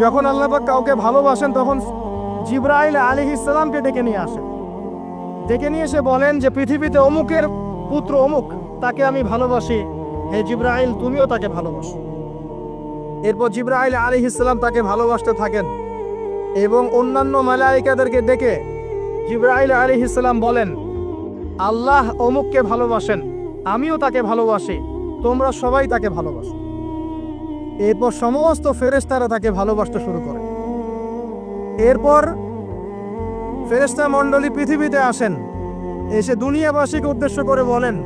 যখন আল্লাপাক কাউকে ভালোবাসেন, তখন জিব্রাইল আলী ইসলামকে ডেকে নিয়ে আসেন। ডেকে নিয়ে এসে বলেন যে, পৃথিবীতে অমুকের পুত্র অমুক, তাকে আমি ভালোবাসি। হে জিব্রাইল, তুমিও তাকে ভালোবাসো। এরপর জিব্রাইল আলী ইসলাম তাকে ভালোবাসতে থাকেন এবং অন্যান্য মালাইকাদেরকে ডেকে জিব্রাইল আলী ইসলাম বলেন, আল্লাহ অমুককে ভালোবাসেন, আমিও তাকে ভালোবাসি, তোমরা সবাই তাকে ভালোবাসো। এরপর সমস্ত ফেরেশতারা তাকে ভালোবাসতে শুরু করে। এরপর ফেরেশতা মণ্ডলী পৃথিবীতে আসেন। এসে দুনিয়াবাসীকে উদ্দেশ্য করে বলেন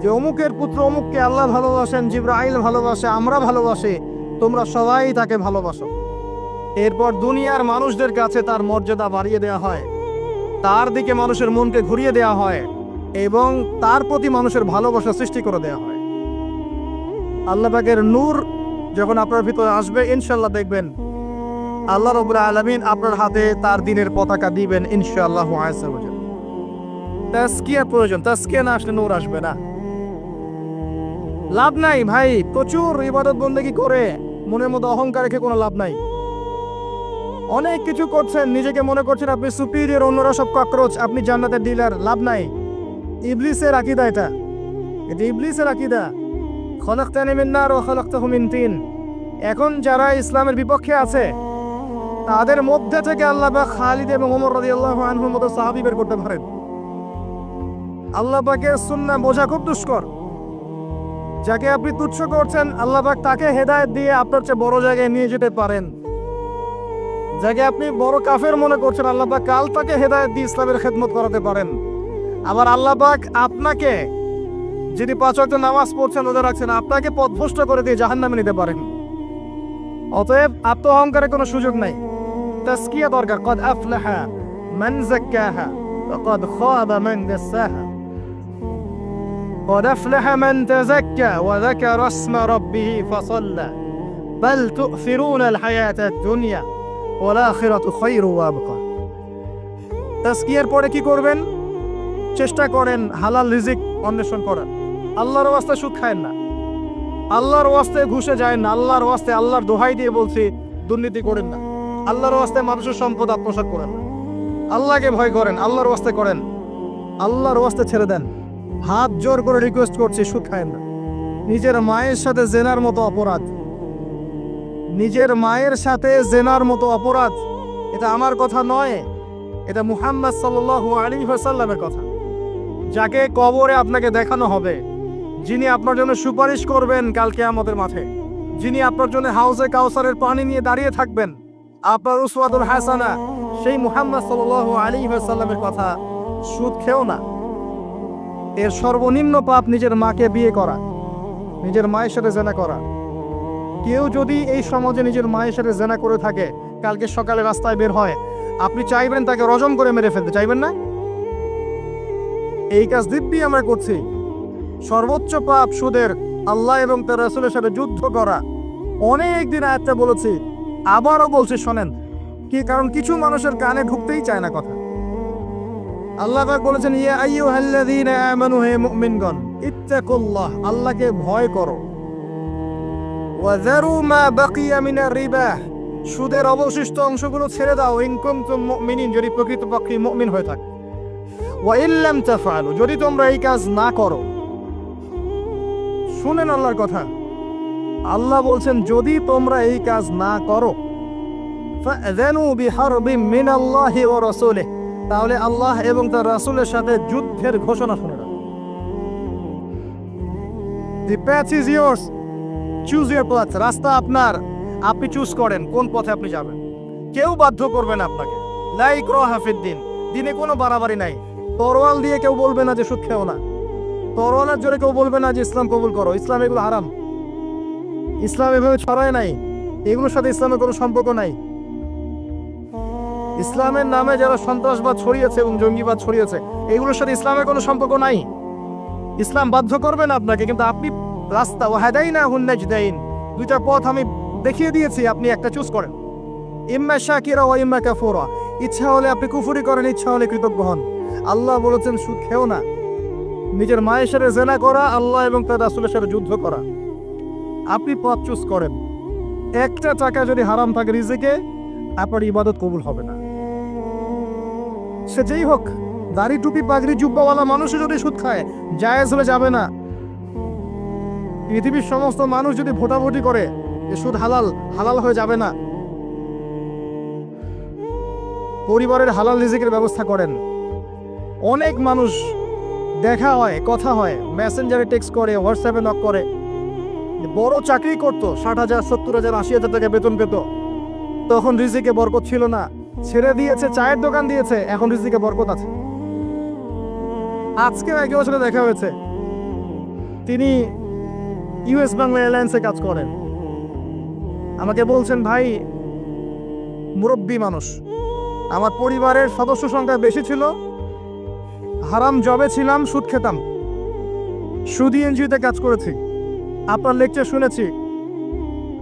যে, অমুকের পুত্র অমুককে আল্লাহ ভালোবাসেন, জিব্রাইল ভালোবাসে, আমরা ভালোবাসি, তোমরা সবাই তাকে ভালোবাসো। এরপর দুনিয়ার মানুষদের কাছে তার মর্যাদা বাড়িয়ে দেওয়া হয়। তার দিকে মানুষের মনকে ঘুরিয়ে দেওয়া হয় এবং তার প্রতি মানুষের ভালোবাসা সৃষ্টি করে দেওয়া হয়। আল্লাহ পাকের নূর যখন আপনার ভিতরে আসবে, ইনশাল্লাহ দেখবেন আল্লাহ রবুল আলমিন আপনার হাতে তার দিনের পতাকা দিবেন, ইনশাআল্লাহ তাস্কিয়া প্রয়োজন তাস্কিয়া না আসলে নূর আসবে না। লাভ নাই ভাই, প্রচুর ইবাদত বন্দেগি করে, মনের মধ্যে অহংকার রেখে কোনো লাভ নাই। অনেক কিছু করছেন, নিজেকে মনে করছেন আপনি সুপিরিয়র অন্যরা সব ককরোচ আপনি জান্নাতের ডিলার লাভ নাই। ইবলিসের আকিদা এটা। এটা ইবলিসের আকিদা খলকতানি মিন্নার মিন তিন। এখন যারা ইসলামের বিপক্ষে আছে, তাদের মধ্যে থেকে আল্লাহ খালিদ এবং ওমর রাদিয়াল্লাহু আনহুর মতো সাহাবী বের করতে পারেন। আল্লাহ পাকের সুন্নাহ বোঝা খুব দুষ্কর। যাকে আপনি তুচ্ছ করছেন, আল্লাহ পাক তাকে হেদায়েত দিয়ে আপনার চেয়ে বড় জায়গায় নিয়ে যেতে পারেন। যাকে আপনি বড় কাফের মনে করছেন, আল্লাহ কাল তাকে হেদায়েত দিয়ে ইসলামের খেদমত করাতে পারেন। আবার আল্লাহ পাক আপনাকে যিনি পাঁচ ওয়াক্ত নামাজ পড়ছেন রোজা রাখছেন আপনাকে পথভ্রষ্ট করে দিয়ে জাহান্নামে নিতে পারেন অতএব আত্ম অহংকারের কোনো সুযোগ নাই তাস্কিয়া দরকার কদ আফলাহা মান যাক্কাহা وقد خاب من دساها قد أفلح من تزكى وذكر اسم ربه فصلى بل تؤثرون الحياة الدنيا والآخرة خير وأبقى তাস্কিয়ার পরে কি করবেন চেষ্টা করেন হালাল রিজিক অন্বেষণ করার আল্লাহর ওয়াস্তে সুদ খায়েন না। আল্লাহর ওয়াস্তে ঘুষে যায় না। আল্লাহর ওয়াস্তে আল্লাহর দোহাই দিয়ে বলছি, দুর্নীতি করেন না। আল্লাহর ওয়াস্তে মানুষের সম্পদ আত্মসাৎ করেন না। আল্লাহকে ভয় করেন, আল্লাহর ওয়াস্তে করেন। আল্লাহর ওয়াস্তে ছেড়ে দেন। হাত জোর করে রিকোয়েস্ট করছি, সুদ খায়েন না। নিজের মায়ের সাথে জেনার মতো অপরাধ। নিজের মায়ের সাথে জেনার মতো অপরাধ। এটা আমার কথা নয়। এটা মুহাম্মদ সাল্লাল্লাহু আলী ওয়াসাল্লামের কথা। যাকে কবরে আপনাকে দেখানো হবে যিনি আপনার জন্য সুপারিশ করবেন কালকে আমাদের মাঠে। যিনি আপনার জন্য হাউসে কাউসারের পানি নিয়ে দাঁড়িয়ে থাকবেন, আপনার উসওয়াতুল হাসানা, সেই মুহাম্মদ সাল্লাল্লাহু আলাইহি ওয়াসাল্লামের কথা সুদ খেও না। এর সর্বনিম্ন পাপ নিজের মাকে বিয়ে করা, নিজের মায়ের সাথে জেনা করা। কেউ যদি এই সমাজে নিজের মায়ের সাথে জেনা করে থাকে, কালকে সকালে রাস্তায় বের হয়, আপনি চাইবেন তাকে রজম করে মেরে ফেলতে, চাইবেন না? এই কাজ দিব্যি আমরা করছি। সর্বোচ্চ পাপ সুদের আল্লাহ এবং তার রাসূলের সাথে যুদ্ধ করা। অনেক দিন আয়াতটা বলেছি, আবারও বলছি, শোনেন, কি কারণ কিছু মানুষের কানে ঢুকতেই চায় না কথা। আল্লাহ বলেছেন, ইয়া আইয়ুহাল্লাযীনা আমানু, হে মুমিনগণ, ইত্তাকুল্লাহ, আল্লাহকে ভয় করো। ওয়া যারু মা বাকিয়া মিনার রিবা, সুদের অবশিষ্ট অংশগুলো ছেড়ে দাও, ইন কুনতুম মুমিনিন, যদি প্রকৃতপক্ষে মুমিন হয়ে থাকে। ওয়া ইল্লাম তাফআলু, যদি তোমরা এই কাজ না করো শুনেন আল্লাহর কথা। আল্লাহ বলছেন, যদি তোমরা এই কাজ না করো তাহলে আল্লাহ এবং তার রাসূলের সাথে যুদ্ধের ঘোষণা শুনে the path is yours choose রাস্তা আপনার। আপনি চুজ করেন কোন পথে আপনি যাবেন। কেউ বাধ্য করবে না আপনাকে। লাইক রহাফিদ দিন। দিনে কোনো বাড়াবাড়ি নাই। তরোয়াল দিয়ে কেউ বলবে না যে সুদ খেও না। তরোয়ালের জোরে কেউ বলবে না যে ইসলাম কবুল করো। ইসলাম এগুলো হারাম। ইসলাম এভাবে ছড়ায় নাই। এগুলোর সাথে ইসলামের কোনো সম্পর্ক নাই। ইসলামের নামে যারা সন্ত্রাসবাদ ছড়িয়েছে এবং জঙ্গিবাদ ছড়িয়েছে, এগুলোর সাথে ইসলামের কোনো সম্পর্ক নাই। ইসলাম বাধ্য করবে না আপনাকে, কিন্তু আপনি রাস্তা ও হাদাই না হুন্নাজদাইন দুইটা পথ আমি দেখিয়ে দিয়েছি, আপনি একটা চুজ করেন। ইম্মা শাকিরা ও ইম্মা কাফুরা। ইচ্ছা হলে আপনি কুফুরি করেন, ইচ্ছা হলে কৃতজ্ঞ হন। আল্লাহ বলেছেন, সুদ খেও না। নিজের মায়ের সাথে জেনা করা, আল্লাহ এবং তার রাসূলের সাথে যুদ্ধ করা। আপনি পথ চুজ করেন। একটা টাকা যদি হারাম থাকে রিজিকে, আপনার ইবাদত কবুল হবে না। সে যেই হোক, দাড়ি, টুপি, পাগড়ি, জুব্বাওয়ালা মানুষও যদি সুদ খায়, জায়েজ হলে যাবে না। পৃথিবীর সমস্ত মানুষ যদি ভোটাভুটি করে যে সুদ হালাল হালাল হয়ে যাবে না। পরিবারের হালাল রিজিকের ব্যবস্থা করেন। অনেক মানুষ দেখা হয়, কথা হয় মেসেঞ্জারে টেক্সট করে হোয়াটসঅ্যাপে নক করে। বড় চাকরি করতো, ষাট হাজার, সত্তর হাজার, আশি হাজার টাকা বেতন পেত। তখন রিজিকে বরকত ছিল না। ছেড়ে দিয়েছে, চায়ের দোকান দিয়েছে, এখন রিজিকে বরকত আছে। আজকেও একজনের সাথে দেখা হয়েছে। তিনি ইউএস বাংলা এয়ারলাইন্সে কাজ করেন। আমাকে বলছেন, ভাই, মুরব্বী মানুষ, আমার পরিবারের সদস্য সংখ্যা বেশি ছিল হারাম জবে ছিলাম, সুদ খেতাম। সুদি এনজিওতে কাজ করেছি। আপনার লেকচার শুনেছি।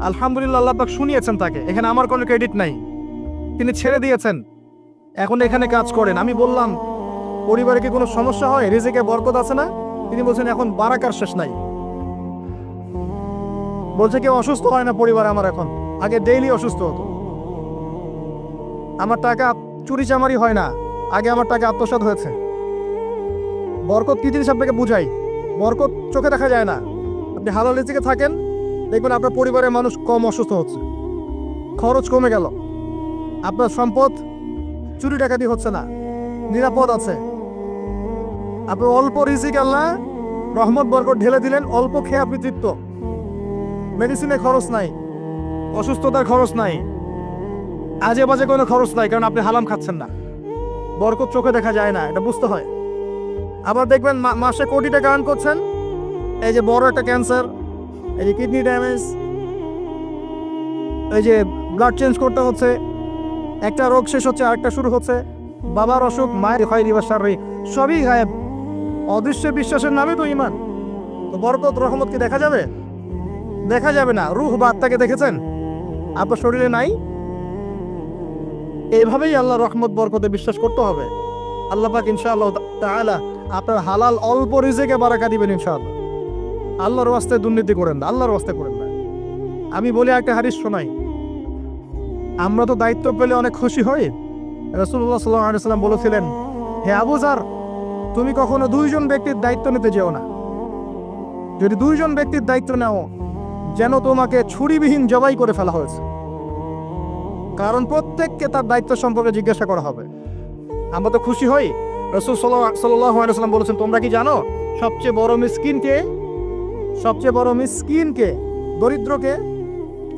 আলহামদুলিল্লাহ আল্লাহ পাক শুনিয়েছেন তাকে। এখানে আমার কোনো ক্রেডিট নাই। তিনি ছেড়ে দিয়েছেন। এখন এখানে কাজ করেন। আমি বললাম, পরিবারে কি কোনো সমস্যা হয়? রিজিকে বরকত আছে না? তিনি বলছেন, এখন বারাকার শেষ নাই। বলছে, কেউ অসুস্থ হয় না পরিবার আমার এখন। আগে ডেইলি অসুস্থ হতো। আমার টাকা চুরি চামারি হয় না। আগে আমার টাকা আত্মসাৎ হয়েছে। বরকত কি জিনিস আপনাকে বুঝাই? বরকত চোখে দেখা যায় না। আপনি হালাল রিজিকে থাকেন, দেখবেন আপনার পরিবারের মানুষ কম অসুস্থ হচ্ছে। খরচ কমে গেল। আপনার সম্পদ চুরি ডাকাতি হচ্ছে না। নিরাপদ আছে। আপনি অল্প রিজিক আল্লাহ রহমত, বরকত ঢেলে দিলেন, অল্প খেয়ে আপনি তৃপ্ত। মেডিসিনে খরচ নাই, অসুস্থতার খরচ নাই আজে বাজে কোনো খরচ নাই, কারণ আপনি হালাম খাচ্ছেন না। বরকত চোখে দেখা যায় না, এটা বুঝতে হয়। আবার দেখবেন মাসে কোটি টাকা আর্ন করছেন। এই যে বড় একটা ক্যান্সার এই যে কিডনি ড্যামেজ এই যে ব্লাড চেঞ্জ করতে হচ্ছে, একটা রোগ শেষ হচ্ছে, আরেকটা শুরু হচ্ছে, বাবার অসুখ, মায়ের হয় রিবার শারীরিক, সবই গায়েব। অদৃশ্য বিশ্বাসের নামে তো ইমান তো বরকত রহমতকে দেখা যাবে? দেখা যাবে না। রুহ বা আত্মাকে দেখেছেন? আপনার শরীরে নাই? এইভাবেই আল্লাহ রহমত, বরকতে বিশ্বাস করতে হবে। আল্লাহ পাক ইনশাআল্লাহ তাআলা আপনার হালাল অল্প রিজেকে বারাকা দিবেন ইনশাআল্লাহ। আল্লাহর ওয়াস্তে দুর্নীতি করেন না, আল্লাহর ওয়াস্তে করেন না। আমি বলি একটা হাদিস শোনাই। আমরা তো দায়িত্ব পেলে অনেক খুশি হই। রাসূলুল্লাহ সাল্লাল্লাহু আলাইহি সাল্লাম বলেছিলেন, হে আবু জার তুমি কখনো দুইজন ব্যক্তির দায়িত্ব নিতে যেও না। যদি দুইজন ব্যক্তির দায়িত্ব নাও, যেন তোমাকে ছুরিবিহীন জবাই করে ফেলা হয়েছে। কারণ প্রত্যেককে তার দায়িত্ব সম্পর্কে জিজ্ঞাসা করা হবে। আমরা তো খুশি হই। রসুল বলেছেন, তোমরা কি জানো, সবচেয়ে বড় মিসকিনকে সবচেয়ে বড় মিসকিনকে দরিদ্রকে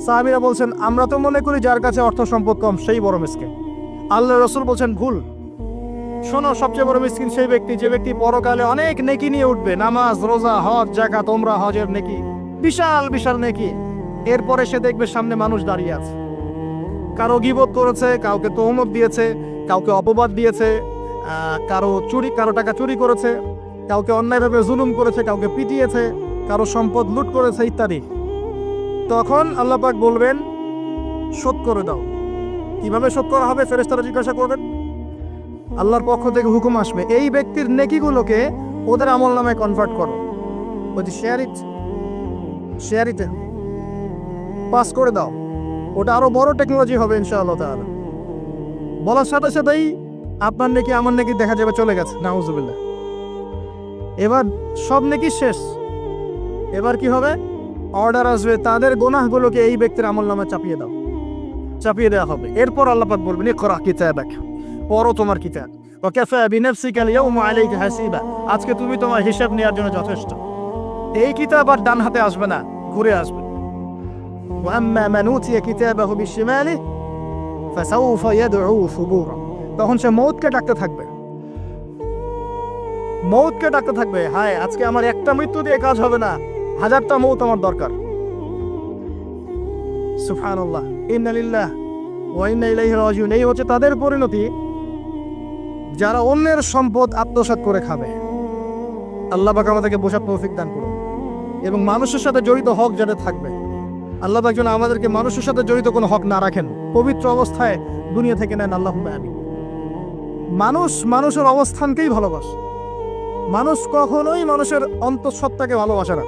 সাহাবিরা বলছেন, আমরা তো মনে করি যার কাছে অর্থ সম্পদ কম, সেই বড় মিসকিন। আল্লাহ রসুল বলছেন, ভুল। শোনো, সবচেয়ে বড় মিসকিন সেই ব্যক্তি, যে ব্যক্তি পরকালে অনেক নেকি নিয়ে উঠবে। নামাজ, রোজা, হজ জাকা তোমরা হজের নেকি। বিশাল বিশাল নেকি। এরপরে সে দেখবে সামনে মানুষ দাঁড়িয়ে আছে। কারও গিবোধ করেছে, কাউকে তহমত দিয়েছে, কাউকে অপবাদ দিয়েছে। কারও চুরি, কারও টাকা চুরি করেছে, কাউকে অন্যায়ভাবে জুলুম করেছে, কাউকে পিটিয়েছে, কারও সম্পদ লুট করেছে ইত্যাদি। তখন আল্লাহ পাক বলবেন, শোধ করে দাও। কীভাবে শোধ করা হবে ফেরেশতারা জিজ্ঞাসা করবেন? আল্লাহর পক্ষ থেকে হুকুম আসবে, এই ব্যক্তির নেকিগুলোকে ওদের আমল নামে কনভার্ট করো। বলছি শেয়ার ইট শেয়ার পাস করে দাও। ওটা আরও বড় টেকনোলজি হবে ইনশাআল্লাহ তাআলা। বলার সাথে সাথেই আপনার নাকি আমার নাকি দেখা যাবে চলে গেছে নাউজুবিল্লাহ এবার সব নাকি শেষ এবার কি হবে অর্ডার আসবে তাদের গোনাহগুলোকে এই ব্যক্তির আমল নামে চাপিয়ে দাও চাপিয়ে দেওয়া হবে এরপর আল্লাপাক বলবেন ইকরা কিতাবাক পড়ো তোমার কিতাব ওয়াকাফা বিনাফসিকা আল-ইয়াওমা আলাইকা হাসিবা আজকে তুমি তোমার হিসাব নেওয়ার জন্য যথেষ্ট এই কিতাব আর ডান হাতে আসবে না ঘুরে আসবে وأما من أوتي كتابه بشماله فسوف يدعو ثبورا তখন সে মৌতকে ডাকতে থাকবে। মৌতকে ডাকতে থাকবে, হায়, আজকে আমার একটা মৃত্যু দিয়ে কাজ হবে না। হাজারটা মৌত আমার দরকার। সুবহানাল্লাহ। ইন্না লিল্লাহ ওয়া ইন্না ইলাইহি রাজিউন। এই হচ্ছে তাদের পরিণতি। যারা অন্যের সম্পদ আত্মসাৎ করে খাবে। আল্লাহ পাক আমাদেরকে বোঝার তৌফিক দান করুন। এবং মানুষের সাথে জড়িত হক যাদের থাকবে, আল্লাহ পাক যেন আমাদেরকে মানুষের সাথে জড়িত কোনো হক না রাখেন। পবিত্র অবস্থায় দুনিয়া থেকে নেন। আল্লাহ আমি মানুষ মানুষের অবস্থানকেই ভালোবাসে। মানুষ কখনোই মানুষের অন্তঃসত্ত্বাকে ভালোবাসে না।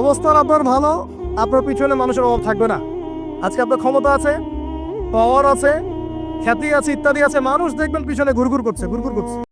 অবস্থান আপনার ভালো, আপনার পিছনে মানুষের অভাব থাকবে না। আজকে আপনার ক্ষমতা আছে পাওয়ার আছে, খ্যাতি আছে, ইত্যাদি আছে, মানুষ দেখবেন পিছনে ঘুরঘুর করছে ঘুরঘুর করছে।